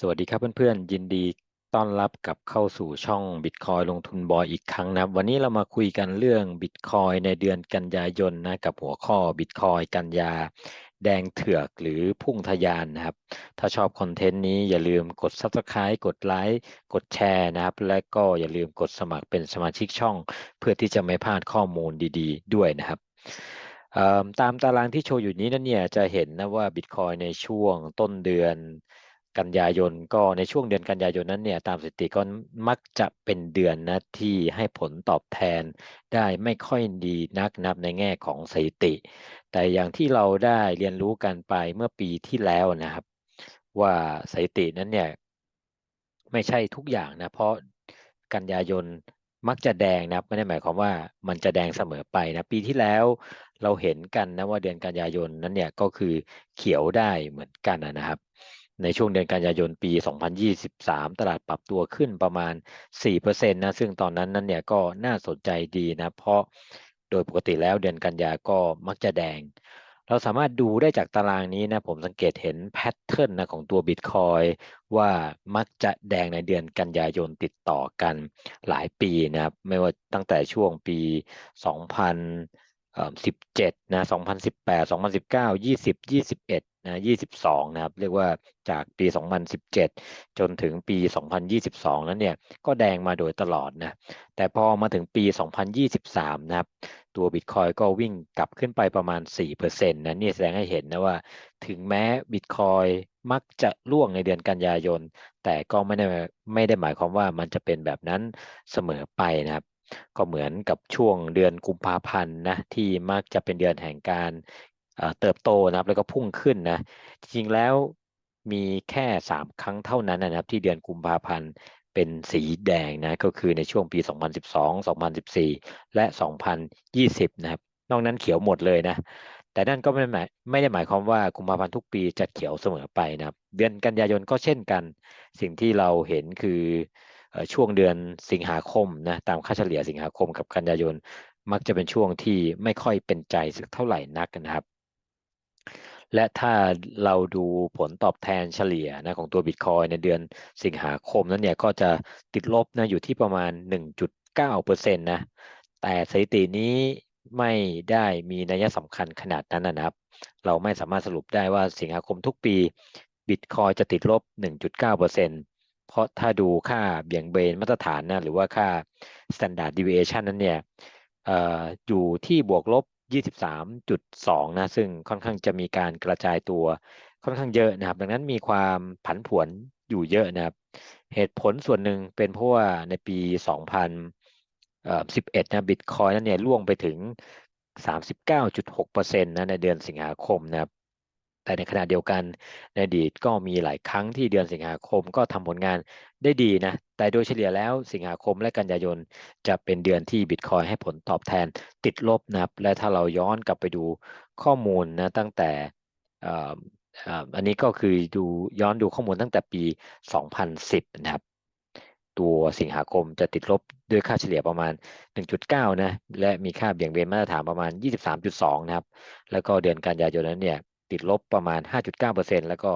สวัสดีครับเพื่อนๆ ยินดีต้อนรับกลับเข้าสู่ช่อง Bitcoin ลงทุนบอยอีกครั้งนะครับ วันนี้เรามาคุยกันเรื่อง Bitcoin ในเดือนกันยายนนะกับหัวข้อ Bitcoin กันยา แดงเถือกหรือพุ่งทะยานนะครับ ถ้าชอบคอนเทนต์นี้อย่าลืมกด Subscribe กดไลค์กดแชร์นะครับ และก็อย่าลืมกดสมัครเป็นสมาชิกช่อง เพื่อที่จะไม่พลาดข้อมูลดีๆ ด้วยนะครับตามตารางที่โชว์อยู่นี้นั่นเนี่ยจะเห็นนะว่า Bitcoin ในช่วงต้นเดือน กันยายนก็ในช่วงเดือนกันยายนนั้นเนี่ยตามสถิติก็มักจะเป็นเดือนนะที่ให้ผลตอบแทนได้ไม่ค่อยดีนักนับในแง่ของสถิติ แต่อย่างที่เราได้เรียนรู้กันไปเมื่อปีที่แล้วนะครับ ว่าสถิตินั้นเนี่ยไม่ใช่ทุกอย่างนะเพราะกันยายนมักจะแดงนะไม่ได้หมายความว่ามันจะแดงเสมอไปนะปีที่แล้วเราเห็นกันนะว่าเดือนกันยายนนั้นเนี่ยก็คือเขียวได้เหมือนกันนะครับ ในช่วงเดือนกันยายนปี 2023 ตลาดปรับตัวขึ้นประมาณ 4%นะ ซึ่งตอนนั้นนั้นเนี่ยก็น่าสนใจดีนะ เพราะโดยปกติแล้วเดือนกันยาก็มักจะแดง เราสามารถดูได้จากตารางนี้นะ ผมสังเกตเห็นแพทเทิร์นนะของตัวบิตคอยว่ามักจะแดงในเดือนกันยายนติดต่อกันหลายปีนะครับ ไม่ว่าตั้งแต่ช่วงปี 2000 17นะ2018 2019 20 21 นะ22 นะครับ เรียกว่าจากปี 2017 จนถึงปี 2022 นั้นเนี่ย ก็แดงมาโดยตลอดนะ แต่พอมาถึงปี 2023 นะครับ ตัวบิตคอยก็วิ่งกลับขึ้นไปประมาณ 4%นะนี่แสดงให้เห็นนะว่า ถึงแม้บิตคอยมักจะล่วงในเดือนกันยายน แต่ก็ไม่ได้ไม่ได้หมายความว่ามันจะเป็นแบบนั้นเสมอไปนะครับก็เหมือนกับช่วงเดือนกุมภาพันธ์นะที่มักจะเป็นเดือนแห่งการ เติบโตนะครับแล้วก็พุ่งขึ้นนะจริงแล้วมีแค่สามครั้งเท่านั้นนะครับที่เดือนกุมภาพันธ์เป็นสีแดงนะก็คือในช่วงปี 2012 2014 และ 2020 นะครับนอกนั้นเขียวหมดเลยนะแต่นั่นก็ไม่หมายไม่ได้หมายความว่ากุมภาพันธ์ทุกปีจะเขียวเสมอไปนะครับเดือนกันยายนก็เช่นกัน สิ่งที่เราเห็นคือช่วงเดือนสิงหาคมนะตามค่าเฉลี่ยสิงหาคมกับกันยายนมักจะเป็นช่วงที่ไม่ค่อยเป็นใจสักเท่าไหร่นักนะครับ และถ้าเราดูผลตอบแทนเฉลี่ยนะของตัวบิตคอยในเดือนสิงหาคมนั้นเนี่ยก็จะติดลบนะอยู่ที่ประมาณ 1.9%นะแต่สถิตินี้ไม่ได้มีนัยสำคัญขนาดนั้นนะครับ เราไม่สามารถสรุปได้ว่าสิงหาคมทุกปีบิตคอยจะติดลบ 1.9%เพราะถ้าดูค่าเบี่ยงเบนมาตรฐานนะหรือว่าค่า standard deviation นั้นเนี่ยออยู่ที่บวกลบ 23.2 นะ ซึ่งค่อนข้างจะมีการกระจายตัวค่อนข้างเยอะนะครับ ดังนั้นมีความผันผวนอยู่เยอะนะครับ เหตุผลส่วนหนึ่งเป็นเพราะว่าในปี 2011 นะบิตคอยนั้นเนี่ยล่วงไปถึง 39.6%นะในเดือนสิงหาคมนะครับ แต่ในขณะเดียวกันในอดีตก็มีหลายครั้งที่เดือนสิงหาคมก็ทำผลงานได้ดีนะ แต่โดยเฉลี่ยแล้วสิงหาคมและกันยายนจะเป็นเดือนที่บิตคอยให้ผลตอบแทนติดลบนะครับ และถ้าเราย้อนกลับไปดูข้อมูลนะตั้งแต่อันนี้ก็คือดูย้อนดูข้อมูลตั้งแต่ปี 2010 นะครับ ตัวสิงหาคมจะติดลบด้วยค่าเฉลี่ยประมาณ 1.9 นะ และมีค่าเบี่ยงเบนมาตรฐานประมาณ 23.2 นะครับ แล้วก็เดือนกันยายนนั้นเนี่ย ติดลบประมาณ 5.9%แล้วก็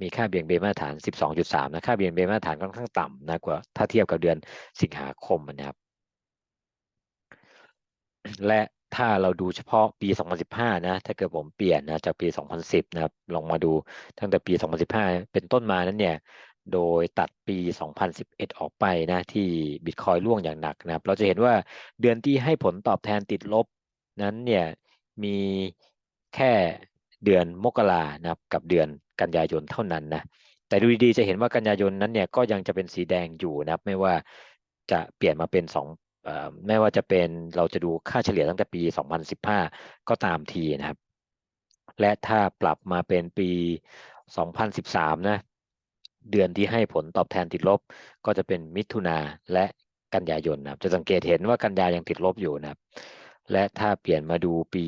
มีค่าเบี่ยงเบนมาตรฐาน 12.3 นะค่าเบี่ยงเบนมาตรฐานค่อนข้างต่ำนะกว่าถ้าเทียบกับเดือนสิงหาคมนะครับ และถ้าเราดูเฉพาะปี 2015 นะ ถ้าเกิดผมเปลี่ยนนะจากปี 2010 นะครับ ลองมาดูตั้งแต่ปี 2015 เป็นต้นมานั้นเนี่ย โดยตัดปี 2011 ออกไปนะ ที่บิตคอยล่วงอย่างหนักนะครับ เราจะเห็นว่าเดือนที่ให้ผลตอบแทนติดลบนั้นเนี่ย มีแค่ เดือนมกรานะครับกับเดือนกันยายนเท่านั้นนะแต่ดูดีๆจะเห็นว่ากันยายนนั้นเนี่ยก็ยังจะเป็นสีแดงอยู่นะครับไม่ว่าจะเปลี่ยนมาเป็นสองไม่ว่าจะเป็นเราจะดูค่าเฉลี่ยตั้งแต่ปี 2015 ก็ตามทีนะครับ และถ้าปรับมาเป็นปี 2013 นะเดือนที่ให้ผลตอบแทนติดลบก็จะเป็นมิถุนาและกันยายนนะครับจะสังเกตเห็นว่ากันยายังติดลบอยู่นะครับ และถ้าเปลี่ยนมาดูปี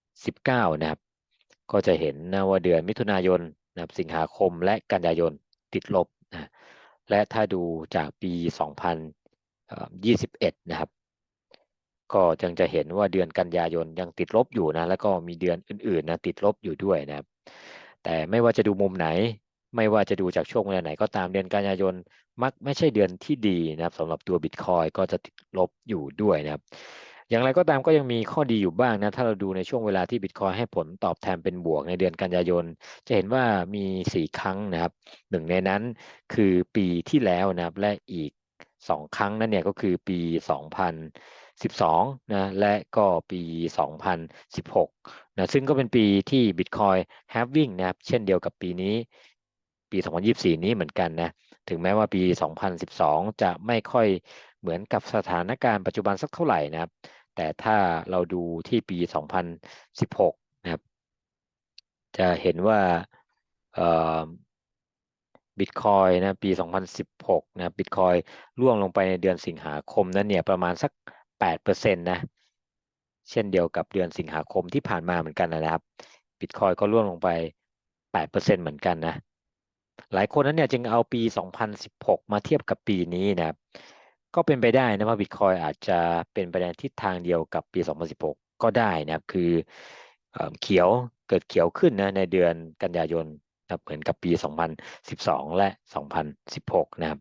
2019 นะครับ ก็จะเห็นนะว่าเดือนมิถุนายนนะครับสิงหาคมและกันยายนติดลบนะและถ้าดูจากปี 2021 นะครับ ก็ยังจะเห็นว่าเดือนกันยายนยังติดลบอยู่นะ แล้วก็มีเดือนอื่นๆนะติดลบอยู่ด้วยนะครับ แต่ไม่ว่าจะดูมุมไหน ไม่ว่าจะดูจากช่วงเวลาไหนก็ตามเดือนกันยายนมักไม่ใช่เดือนที่ดีนะครับสำหรับตัวบิตคอยก็จะติดลบอยู่ด้วยนะครับ อย่างไรก็ตามก็ยังมีข้อดีอยู่บ้างนะ ถ้าเราดูในช่วงเวลาที่บิตคอยให้ผลตอบแทนเป็นบวกในเดือนกันยายน จะเห็นว่ามีสี่ครั้งนะครับหนึ่งในนั้นคือปีที่แล้วนะครับ และอีกสองครั้งนั่นเนี่ยก็คือปี 2012 นะ และก็ปี 2016 นะ ซึ่งก็เป็นปีที่ Bitcoin halving นะครับ เช่นเดียวกับปีนี้ ปี 2024 นี้เหมือนกันนะ ถึงแม้ว่าปี 2012 จะไม่ค่อย เหมือนกับสถานการณ์ปัจจุบันสักเท่าไหร่นะครับ แต่ถ้าเราดูที่ปี 2016 นะครับ จะเห็นว่าบิตคอยนะปี 2016 นะบิตคอยร่วงลงไปในเดือนสิงหาคมนั้นเนี่ยประมาณสัก 8%นะเช่นเดียวกับเดือนสิงหาคมที่ผ่านมาเหมือนกันนะครับบิตคอยก็ร่วงลงไป 8%เหมือนกันนะหลายคนนั้นเนี่ยจึงเอาปี 2016 มาเทียบกับปีนี้นะครับ ก็เป็นไปได้นะว่าบิตคอยอาจจะเป็นไปในทิศทางเดียวกับปี 2016 ก็ได้นะครับ คือเขียวเกิดเขียวขึ้นนะในเดือนกันยายนนะเหมือนกับปี 2012 และ 2016 นะครับ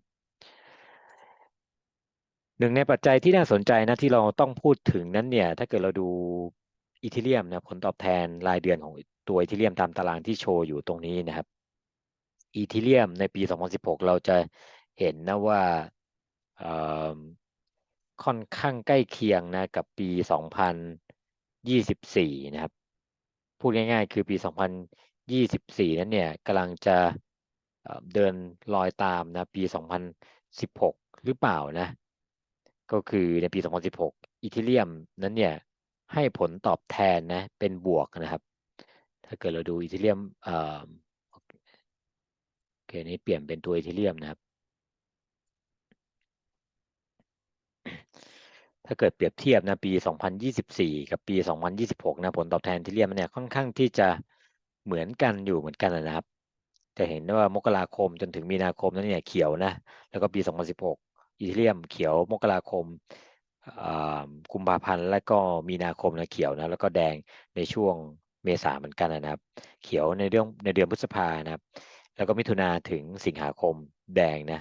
หนึ่งในปัจจัยที่น่าสนใจนะที่เราต้องพูดถึงนั้นเนี่ย ถ้าเกิดเราดูอีเทเรียมนะผลตอบแทนรายเดือนของตัวอีเทเรียมตามตารางที่โชว์อยู่ตรงนี้นะครับอีเทเรียมในปี 2016 เราจะเห็นนะว่า ค่อนข้างใกล้เคียงนะกับปี 2024 นะครับ พูดง่ายๆ คือปี 2024 นั้นเนี่ยกำลังจะเดินลอยตามนะปี 2016 หรือเปล่านะ ก็คือในปี 2016 อีเทเรียมนั้นเนี่ยให้ผลตอบแทนนะเป็นบวกนะครับ ถ้าเกิดเราดูอีเทเรียมโอเคนี้เปลี่ยนเป็นตัวอีเทเรียมนะครับ ถ้าเกิดเปรียบเทียบนะปี 2024 กับปี 2026 นะผลตอบแทนที่เรียมเนี่ยค่อนข้างที่จะเหมือนกันอยู่เหมือนกันนะครับ จะเห็นว่ามกราคมจนถึงมีนาคมนั้นเนี่ยเขียวนะ แล้วก็ปี 2016 อีเทียมเขียวมกราคมกุมภาพันธ์และก็มีนาคมนะเขียวนะแล้วก็แดงในช่วงเมษาเหมือนกันนะครับ เขียวในเรื่องในเดือนพฤษภานะครับ แล้วก็มิถุนาถึงสิงหาคมแดงนะ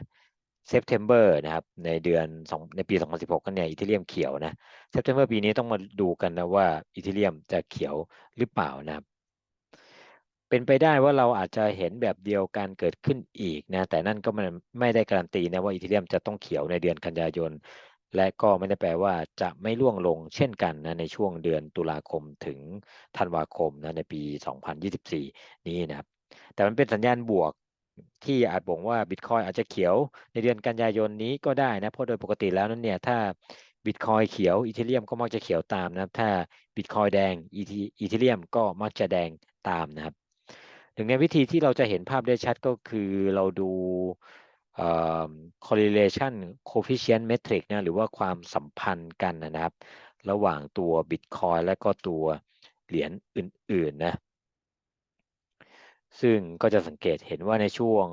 เซปเทมเบอร์นะครับในเดือนในปี 2016กันเนี่ยอีเทเรียมเขียวนะเซปเทมเบอร์ปีนี้ต้องมาดูกันนะว่าอีเทเรียมจะเขียวหรือเปล่านะครับเป็นไปได้ว่าเราอาจจะเห็นแบบเดียวกันเกิดขึ้นอีกนะแต่นั่นก็มันไม่ได้การันตีนะว่าอีเทเรียมจะต้องเขียวในเดือนกันยายน และก็ไม่ได้แปลว่าจะไม่ล่วงลงเช่นกันนะในช่วงเดือนตุลาคมถึงธันวาคมนะในปี 2024 นี้นะครับแต่มันเป็นสัญญาณบวก ที่อาจบ่งว่าบิตคอยอาจจะเขียวในเดือนกันยายนนี้ก็ได้นะเพราะโดยปกติแล้วนั้นเนี่ยถ้าบิตคอยเขียวอีเทเรียมก็มักจะเขียวตามนะครับ ถ้าบิตคอยแดงอีเทเรียมก็มักจะแดงตามนะครับหนึ่งในวิธีที่เราจะเห็นภาพได้ชัดก็คือเราดู correlation coefficient metric นะหรือว่าความสัมพันธ์กันนะครับ ระหว่างตัว Bitcoin และก็ตัวเหรียญอื่นๆนะ ซึ่งก็จะสังเกตเห็นว่าในช่วง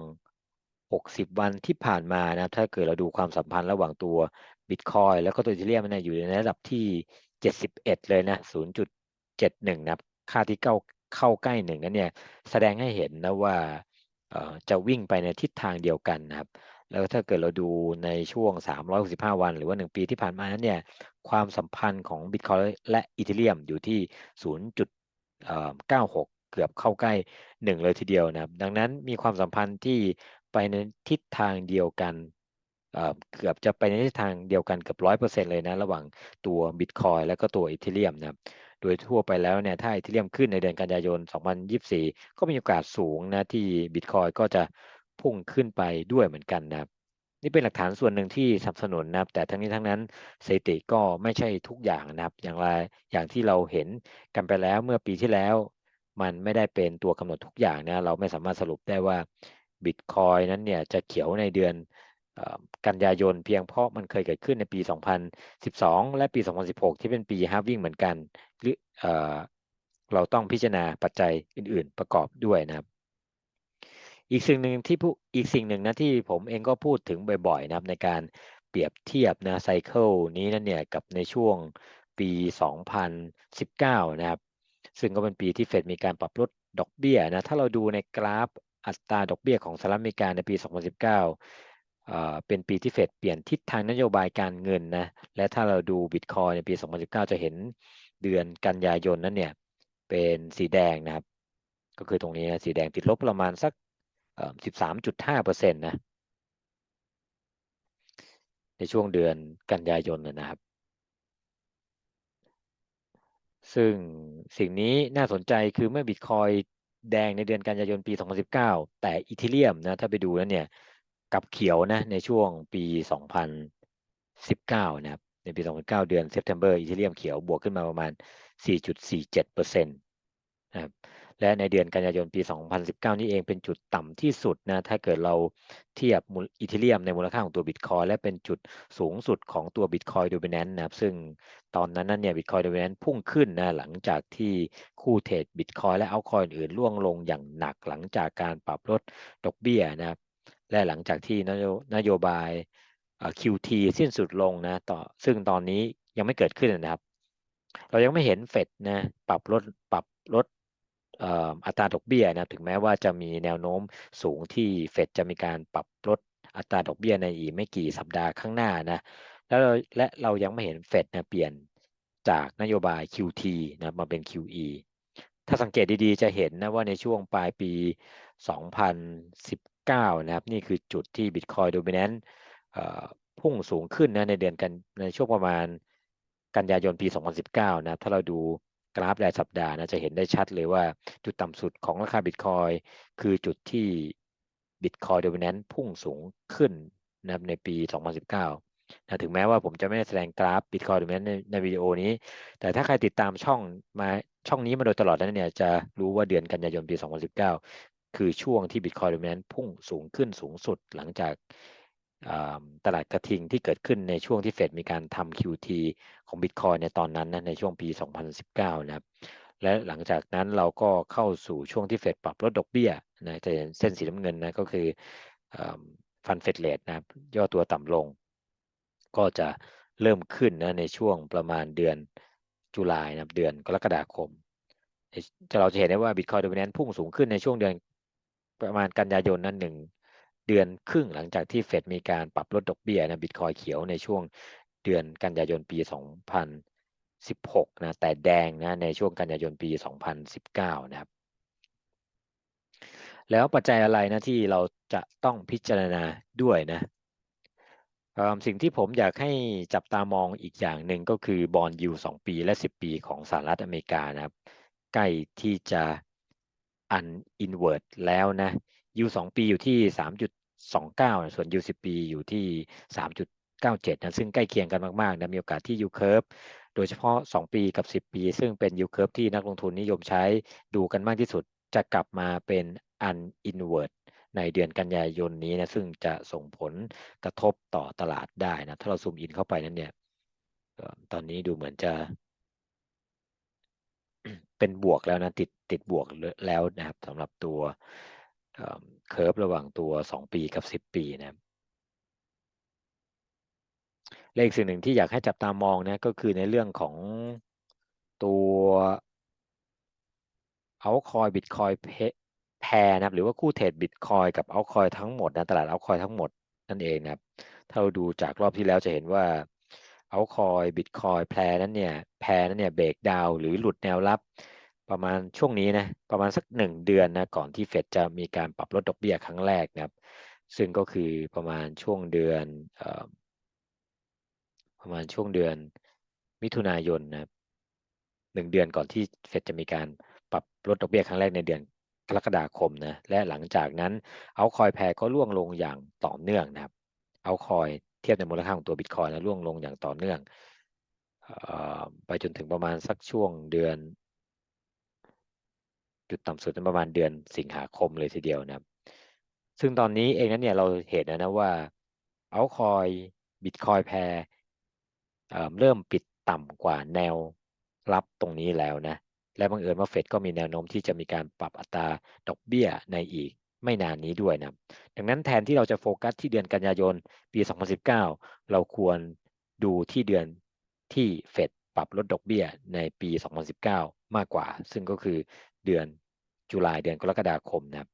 60 วันที่ผ่านมานะถ้าเกิดเราดูความสัมพันธ์ระหว่างตัว Bitcoin แล้วก็ตัวอีเทเรียมันอยู่ในระดับที่ 71 เลยนะ 0.71 นะค่าที่เก้าเข้าใกล้หนึ่งนั้นเนี่ยแสดงให้เห็นนะว่าจะวิ่งไปในทิศทางเดียวกันนะครับ แล้วถ้าเกิดเราดูในช่วง 365 วัน หรือว่า 1 ปีที่ผ่านมานั้นเนี่ยความสัมพันธ์ของบิตคอยและอีเทเรียมอยู่ที่ 0.96 เกือบเข้าใกล้1เลยทีเดียวนะครับ ดังนั้นมีความสัมพันธ์ที่ไปในทิศทางเดียวกันเกือบจะไปในทิศทางเดียวกันเกือบร้อยเปอร์เซ็นต์เลยนะระหว่างตัวบิตคอยและก็ตัวอีเทเรียมนะครับโดยทั่วไปแล้วเนี่ยถ้าอีเทเรียมขึ้นในเดือนกันยายน 2024 ก็มีโอกาสสูงนะที่บิตคอยก็จะพุ่งขึ้นไปด้วยเหมือนกันนะครับนี่เป็นหลักฐานส่วนหนึ่งที่สนับสนุนนะครับ แต่ทั้งนี้ทั้งนั้นสถิติก็ไม่ใช่ทุกอย่างนะครับ อย่างไรอย่างที่เราเห็นกันไปแล้วเมื่อปีที่แล้ว มันไม่ได้เป็นตัวกำหนดทุกอย่างนะเราไม่สามารถสรุปได้ว่าบิตคอยนั้นเนี่ยจะเขียวในเดือนกันยายนเพียงเพราะมันเคยเกิดขึ้นในปี 2012 และปี 2016 ที่เป็นปีฮาร์วิ่งเหมือนกันหรือเราต้องพิจารณาปัจจัยอื่น ๆ ประกอบด้วยนะครับ อีกสิ่งหนึ่งที่ผู้อีกสิ่งหนึ่งนะที่ผมเองก็พูดถึงบ่อยๆนะครับในการเปรียบเทียบนะไซเคิลนี้นั่นเนี่ยกับในช่วงปี 2019 นะครับ ซึ่งก็เป็นปีที่เฟดมีการปรับลดดอกเบี้ยนะ ถ้าเราดูในกราฟอัตราดอกเบี้ยของสหรัฐอเมริกาในปี 2019เอ่อเป็นปีที่เฟดเปลี่ยนทิศทางนโยบายการเงินนะ และถ้าเราดูบิตคอยในปี 2019 จะเห็นเดือนกันยายนนั้นเนี่ยเป็นสีแดงนะครับ ก็คือตรงนี้นะสีแดงติดลบประมาณสัก 13.5เปอร์เซ็นต์นะ ในช่วงเดือนกันยายนนะครับ ซึ่งสิ่งนี้น่าสนใจคือเมื่อบิตคอยแดงในเดือนกันยายนปี 2019 แต่อีเทเรียมนะถ้าไปดูแล้วเนี่ยกับเขียวนะในช่วงปี 2019 นะครับในปี 2019 เดือนเซปเทมเบอร์อีเทเรียมเขียวบวกขึ้นมาประมาณ 4.47%นะครับ และในเดือนกันยายนปี 2019 นี่เองเป็นจุดต่ำที่สุดนะถ้าเกิดเราเทียบอีเทเรียมในมูลค่าของตัวบิตคอยและเป็นจุดสูงสุดของตัวบิตคอยโดมิแนนต์นะครับซึ่งตอนนั้นนั้นเนี่ยบิตคอยโดมิแนนต์พุ่งขึ้นนะหลังจากที่คู่เทรดบิตคอยและเอาคอยอื่นร่วงลงอย่างหนักหลังจากการปรับลดดอกเบี้ยนะครับและหลังจากที่นโยนโยบาย QT สิ้นสุดลงนะต่อซึ่งตอนนี้ยังไม่เกิดขึ้นนะครับ เรายังไม่เห็นเฟดนะปรับลดปรับลด อัตราดอกเบี้ยนะถึงแม้ว่าจะมีแนวโน้มสูงที่เฟดจะมีการปรับลดอัตราดอกเบี้ยในอีกไม่กี่สัปดาห์ข้างหน้านะแล้วและเรายังไม่เห็นเฟดนะเปลี่ยนจากนโยบาย QT นะมาเป็น QE ถ้าสังเกตดีๆ จะเห็นนะว่าในช่วงปลายปี 2019 นะครับ นี่คือจุดที่ Bitcoin Dominant พุ่งสูงขึ้นนะในเดือนกันในช่วงประมาณกันยายนปี 2019 นะ ถ้าเราดู กราฟรายสัปดาห์นะจะเห็นได้ชัดเลยว่าจุดต่ำสุดของราคาบิตคอยคือจุดที่บิตคอยโดมิเนนต์พุ่งสูงขึ้นนะครับในปี 2019นะถึงแม้ว่าผมจะไม่ได้แสดงกราฟบิตคอยโดมิเนนต์ในในวิดีโอนี้ แต่ถ้าใครติดตามช่องมาช่องนี้มาโดยตลอดนั้นเนี่ยจะรู้ว่าเดือนกันยายนปี 2019 คือช่วงที่บิตคอยโดมิเนนต์พุ่งสูงขึ้นสูงสุดหลังจาก ตลาดกระทิงที่เกิดขึ้นในช่วงที่เฟดมีการทำ QT ของ Bitcoin ในตอนนั้นนะในช่วงปี 2019 นะครับ และหลังจากนั้นเราก็เข้าสู่ช่วงที่เฟดปรับลดดอกเบี้ยนะจะเห็นเส้นสีน้ำเงินนะก็คือฟันเฟดเลทนะครับย่อตัวต่ำลง ก็จะเริ่มขึ้นนะในช่วงประมาณเดือนจุลายนะเดือนกรกฎาคมจะเราจะเห็นได้ว่า Bitcoin Dominant พุ่งสูงขึ้นในช่วงเดือนประมาณกันยายนนั้นหนึ่ง เดือนครึ่งหลังจากที่เฟดมีการปรับลดดอกเบี้ยนะบิตคอยเขียวในช่วงเดือนกันยายนปี 2016 นะ แต่แดงนะในช่วงกันยายนปี 2019 นะครับ แล้วปัจจัยอะไรนะที่เราจะต้องพิจารณาด้วยนะสิ่งที่ผมอยากให้จับตามองอีกอย่างหนึ่งก็คือบอลยู2ปีและ 10 ปีของสหรัฐอเมริกานะครับ ใกล้ที่จะอันอินเวอร์แล้วนะ ยูสองปีอยู่ที่สามจุดสองเก้าส่วนยูสิบปีอยู่ที่สามจุดเก้าเจ็ดนะซึ่งใกล้เคียงกันมากๆนะมีโอกาสที่ยูเคิร์ฟโดยเฉพาะสองปีกับสิบปี ซึ่งเป็นยูเคิร์ฟที่นักลงทุนนิยมใช้ดูกันมากที่สุดจะกลับมาเป็นอันอินเวอร์ในเดือนกันยายนนี้นะซึ่งจะส่งผลกระทบต่อตลาดได้นะถ้าเราซูมอินเข้าไปนั้นเนี่ยตอนนี้ดูเหมือนจะ เป็นบวกแล้วนะติดติดบวกแล้วนะครับสำหรับตัว เคอร์ฟระหว่างตัว 2 ปีกับ 10 ปีนะเลขสิ่งหนึ่งที่อยากให้จับตามองนะก็คือในเรื่องของตัวเอาคอยบิตคอยแพรนะครับหรือว่าคู่เทรดบิตคอยกับเอาคอยทั้งหมดนะตลาดเอาคอยทั้งหมดนั่นเองนะครับถ้าเราดูจากรอบที่แล้วจะเห็นว่าเอาคอยบิตคอยแพรนั้นเนี่ยแพรนั้นเนี่ยเบรกดาวหรือหลุดแนวรับ ประมาณช่วงนี้นะประมาณสักหนึ่งเดือนนะก่อนที่เฟดจะมีการปรับลดดอกเบี้ยครั้งแรกนะครับ ซึ่งก็คือประมาณช่วงเดือนประมาณช่วงเดือนมิถุนายนนะครับหนึ่งเดือนก่อนที่เฟดจะมีการปรับลดดอกเบี้ยครั้งแรกในเดือนกรกฎาคมนะและหลังจากนั้นเอาคอยแพรก็ร่วงลงอย่างต่อเนื่องนะครับเอาคอยเทียบในมูลค่าของตัวบิตคอยแล้วร่วงลงอย่างต่อเนื่องไปจนถึงประมาณสักช่วงเดือน จุดต่ำสุดประมาณเดือนสิงหาคมเลยทีเดียวนะครับ ซึ่งตอนนี้เองนั้นเนี่ยเราเห็นนะนะว่าเอาคอยบิตคอยแพรเริ่มปิดต่ำกว่าแนวรับตรงนี้แล้วนะ และบังเอิญว่าเฟดก็มีแนวโน้มที่จะมีการปรับอัตราดอกเบี้ยในอีกไม่นานนี้ด้วยนะ ดังนั้นแทนที่เราจะโฟกัสที่เดือนกันยายนปี 2019 เราควรดูที่เดือนที่เฟดปรับลดดอกเบี้ยในปี 2019 มากกว่า ซึ่งก็คือเดือน จุลายเดือนกรกฎาคมนะครับ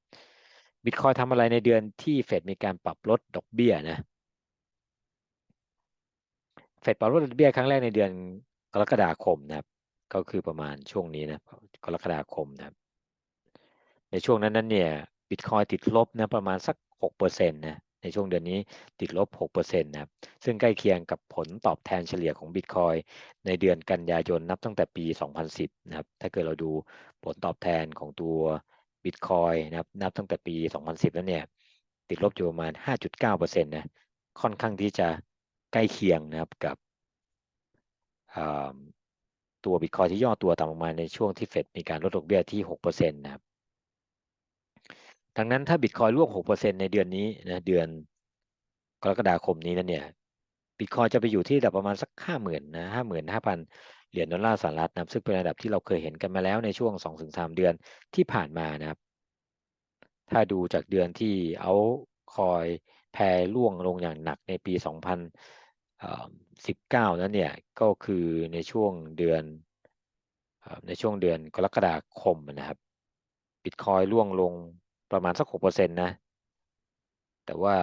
บิตคอยทำอะไรในเดือนที่เฟดมีการปรับลดดอกเบี้ยนะเฟดปรับลดดอกเบี้ยครั้งแรกในเดือนกรกฎาคมนะครับ ก็คือประมาณช่วงนี้นะกรกฎาคมนะครับ ในช่วงนั้นนั้นเนี่ยบิตคอยติดลบนะประมาณสักหกเปอร์เซ็นต์นะ ในช่วงเดือนนี้ติดลบ 6%นะครับ ซึ่งใกล้เคียงกับผลตอบแทนเฉลี่ยของบิตคอยในเดือนกันยายนนับตั้งแต่ปี 2010 นะครับ ถ้าเกิดเราดูผลตอบแทนของตัวบิตคอยนะครับนับตั้งแต่ปี 2010 แล้วเนี่ยติดลบอยู่ประมาณ 5.9%นะ ค่อนข้างที่จะใกล้เคียงนะครับกับตัวบิตคอยที่ย่อตัวต่ำลงมาในช่วงที่เฟดมีการลดดอกเบี้ยที่ 6%นะครับ ดังนั้นถ้าบิตคอยร่วง 6%ในเดือนนี้นะเดือนกรกฎาคมนี้นั่นเนี่ยบิตคอยจะไปอยู่ที่ระดับประมาณสักห้าหมื่นนะห้าหมื่นห้าพันเหรียญดอลลาร์สหรัฐนะซึ่งเป็นระดับที่เราเคยเห็นกันมาแล้วในช่วงสองถึงสามเดือนที่ผ่านมานะครับ ถ้าดูจากเดือนที่เอาคอยแพรล่วงลงอย่างหนักในปี 2019 นั้นเนี่ยก็คือในช่วงเดือนในช่วงเดือนกรกฎาคมนะครับบิตคอยล่วงลง ประมาณสักหกเปอร์เซ็นต์นะ แต่ว่า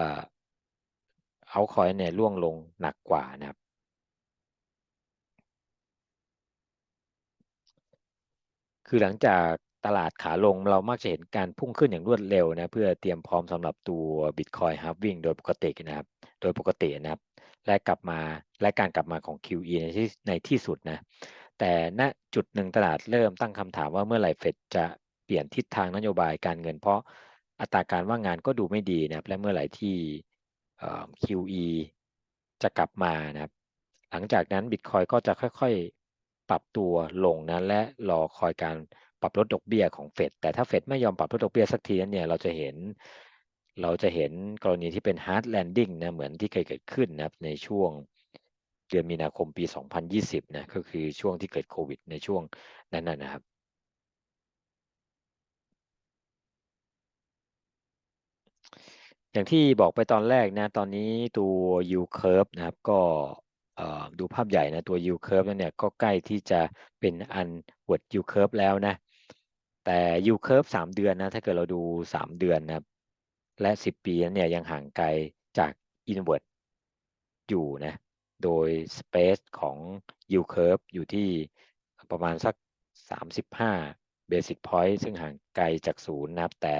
เอาคอยเนี่ยร่วงลงหนักกว่านะครับ คือหลังจากตลาดขาลงเรามักจะเห็นการพุ่งขึ้นอย่างรวดเร็วนะเพื่อเตรียมพร้อมสำหรับตัว Bitcoin Halving โดยปกตินะครับ โดยปกตินะครับ และกลับมาและการกลับมาของ QE ในที่ในที่สุดนะแต่ณจุดหนึ่งตลาดเริ่มตั้งคำถามว่าเมื่อไหร่เฟดจะ เปลี่ยนทิศทางนโยบายการเงิน เพราะอัตราการว่างงานก็ดูไม่ดีนะครับและเมื่อไหร่ที่ QE จะกลับมานะครับ หลังจากนั้นบิตคอยก็จะค่อยๆ ปรับตัวลงนะและรอคอยการปรับลดดอกเบี้ยของเฟดแต่ถ้าเฟดไม่ยอมปรับลดดอกเบี้ยสักทีนั้นเนี่ยเราจะเห็นเราจะเห็นกรณีที่เป็น hard landing นะเหมือนที่เคยเกิดขึ้นนะครับในช่วงเดือนมีนาคมปี 2020 นะก็คือช่วงที่เกิดโควิดในช่วงนั้นนะครับ อย่างที่บอกไปตอนแรกนะ ตอนนี้ตัว U curve นะครับ ก็ดูภาพใหญ่นะ ตัว U curve นั่นเนี่ยก็ใกล้ที่จะเป็นอัน word U curve แล้วนะ แต่ U curve 3 เดือนนะ ถ้าเกิดเราดู 3 เดือนนะและ 10 ปีนั้นเนี่ยยังห่างไกลจาก inward อยู่นะ โดย space ของ U curve อยู่ที่ประมาณสัก 35 basic point ซึ่งห่างไกลจากศูนย์นะครับแต่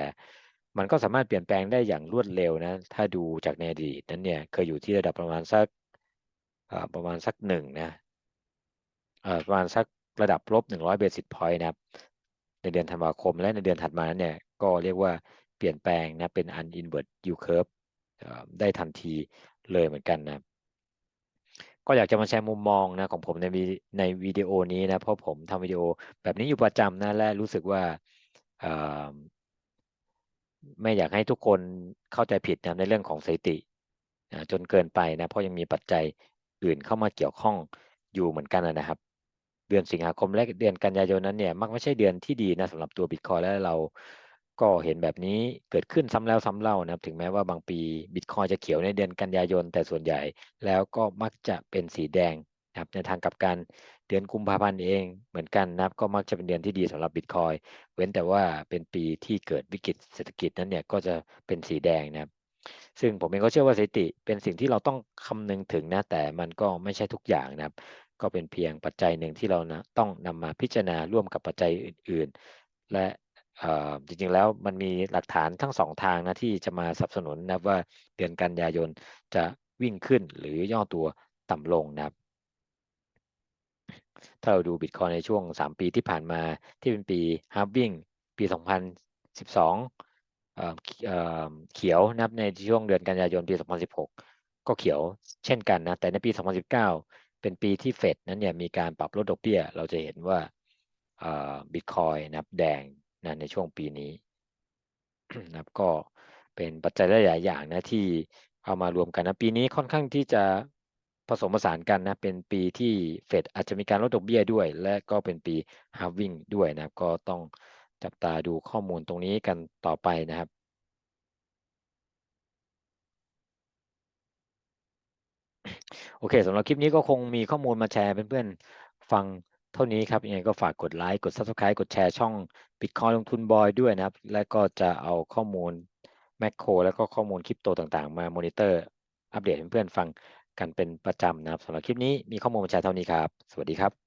มันก็สามารถเปลี่ยนแปลงได้อย่างรวดเร็วนะ ถ้าดูจากในอดีตนั้นเนี่ยเคยอยู่ที่ระดับประมาณสักประมาณสักหนึ่งนะประมาณสักระดับลบหนึ่งร้อยเบสิสพอยต์นะครับในเดือนธันวาคมและในเดือนถัดมานั้นเนี่ยก็เรียกว่าเปลี่ยนแปลงนะเป็น un invert yield curve ได้ทันทีเลยเหมือนกันนะก็อยากจะมาแชร์มุมมองนะของผมในในวิดีโอนี้นะเพราะผมทำวิดีโอแบบนี้อยู่ประจำนะและรู้สึกว่า ไม่อยากให้ทุกคนเข้าใจผิดนะในเรื่องของสถิติจนเกินไปนะเพราะยังมีปัจจัยอื่นเข้ามาเกี่ยวข้องอยู่เหมือนกันนะครับ เดือนสิงหาคมและเดือนกันยายนนั้นเนี่ยมักไม่ใช่เดือนที่ดีนะสำหรับตัวบิตคอยและเราก็เห็นแบบนี้เกิดขึ้นซ้ำแล้วซ้าเล่านะครับ ถึงแม้ว่าบางปีบิตคอยจะเขียวในเดือนกันยายน แต่ส่วนใหญ่แล้วก็มักจะเป็นสีแดง ครับในทางกับการเดือนกุมภาพันธ์เองเหมือนกันนะครับก็มักจะเป็นเดือนที่ดีสำหรับบิตคอยเว้นแต่ว่าเป็นปีที่เกิดวิกฤตเศรษฐกิจนั้นเนี่ยก็จะเป็นสีแดงนะครับ ซึ่งผมเองก็เชื่อว่าสถิติเป็นสิ่งที่เราต้องคำนึงถึงนะแต่มันก็ไม่ใช่ทุกอย่างนะครับ ก็เป็นเพียงปัจจัยหนึ่งที่เรานะต้องนำมาพิจารณาร่วมกับปัจจัยอื่น ๆ และจริงๆแล้วมันมีหลักฐานทั้งสองทางนะที่จะมาสนับสนุนนะว่าเดือนกันยายนจะวิ่งขึ้นหรือย่อตัวต่ำลงนะครับ ถ้าเราดูบิตคอยในช่วง 3 ปีที่ผ่านมาที่เป็นปีฮาร์บิงปี 2012 เขียวนับในช่วงเดือนกันยายนปี 2016 ก็เขียวเช่นกันนะแต่ในปี 2019 เป็นปีที่เฟดนั้นเนี่ยมีการปรับลดดอกเบี้ย เราจะเห็นว่าบิตคอยนับแดงนะในช่วงปีนี้นะก็เป็นปัจจัยหลายอย่างนะที่เอามารวมกันนะปีนี้ค่อนข้างที่จะ ผสมผสานกันนะเป็นปีที่เฟดอาจจะมีการลดดอกเบี้ยด้วย และก็เป็นปีฮาวิ่งด้วยนะครับ ก็ต้องจับตาดูข้อมูลตรงนี้กันต่อไปนะครับโอเคสำหรับคลิปนี้ก็คงมีข้อมูลมาแชร์เพื่อนๆฟังเท่านี้ครับยังไงก็ฝากกดไลค์กด Subscribe กดแชร์ช่อง Bitcoin ลงทุนบอยด้วยนะครับ และก็จะเอาข้อมูลแมคโคร แล้วก็ข้อมูลคริปโตต่างๆ มามอนิเตอร์อัปเดตเพื่อนๆฟัง กันเป็นประจำนะครับสำหรับคลิปนี้มีข้อมูลมาแชร์เท่านี้ครับ สวัสดีครับ